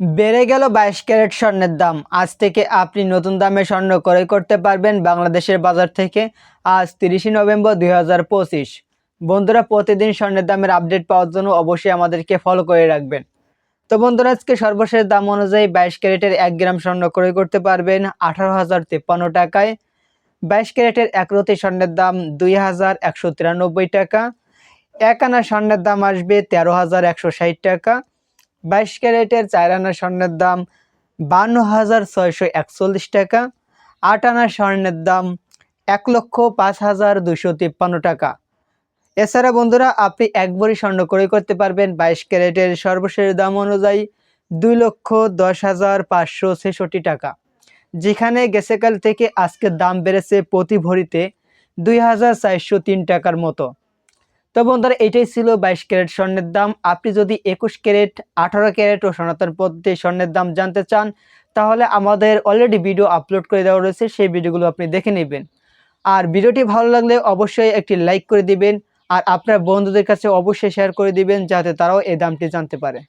বেড়ে গেল বাইশ ক্যারেট স্বর্ণের দাম। আজ থেকে আপনি নতুন দামে স্বর্ণ ক্রয় করতে পারবেন বাংলাদেশের বাজার থেকে আজ তিরিশে নভেম্বর দুই হাজার পঁচিশ। বন্ধুরা, প্রতিদিন স্বর্ণের দামের আপডেট পাওয়ার জন্য অবশ্যই আমাদেরকে ফলো করে রাখবেন। তো বন্ধুরা, আজকে সর্বশেষ দাম অনুযায়ী বাইশ ক্যারেটের এক গ্রাম স্বর্ণ ক্রয় করতে পারবেন আঠারো হাজার তিপ্পান্ন টাকায়। বাইশ ক্যারেটের এক রতি স্বর্ণের দাম দুই হাজার একশো তিরানব্বই টাকা। এক আনা স্বর্ণের দাম আসবে তেরো হাজার একশো ষাট টাকা। বাইশ ক্যারেটের চার আনা স্বর্ণের দাম বান্ন হাজার ছয়শো একচল্লিশ টাকা, আট আনা স্বর্ণের দাম এক লক্ষ পাঁচ হাজার দুশো তিপ্পান্ন টাকা। এছাড়া বন্ধুরা, আপনি এক ভরি স্বর্ণ ক্রয় করতে পারবেন বাইশ ক্যারেটের সর্বশেষ দাম অনুযায়ী দুই লক্ষ দশ হাজার পাঁচশো ছেষট্টি টাকা। যেখানে গেছেকাল থেকে আজকের দাম বেড়েছে প্রতি ভরিতে দুই হাজার চারশো তিন টাকার মতো। তো বন্ধুরা, এটাই ছিল বাইশ ক্যারেট স্বর্ণের দাম। আপনি যদি একুশ ক্যারেট, আঠারো ক্যারেট ও সনাতন পদ্ধতি স্বর্ণের দাম জানতে চান, তাহলে আমাদের অলরেডি ভিডিও আপলোড করে দেওয়া রয়েছে, সেই ভিডিওগুলো আপনি দেখে নেবেন। আর ভিডিওটি ভালো লাগলে অবশ্যই একটি লাইক করে দিবেন, আর আপনার বন্ধুদের কাছে অবশ্যই শেয়ার করে দিবেন, যাতে তারাও এই দামটি জানতে পারে।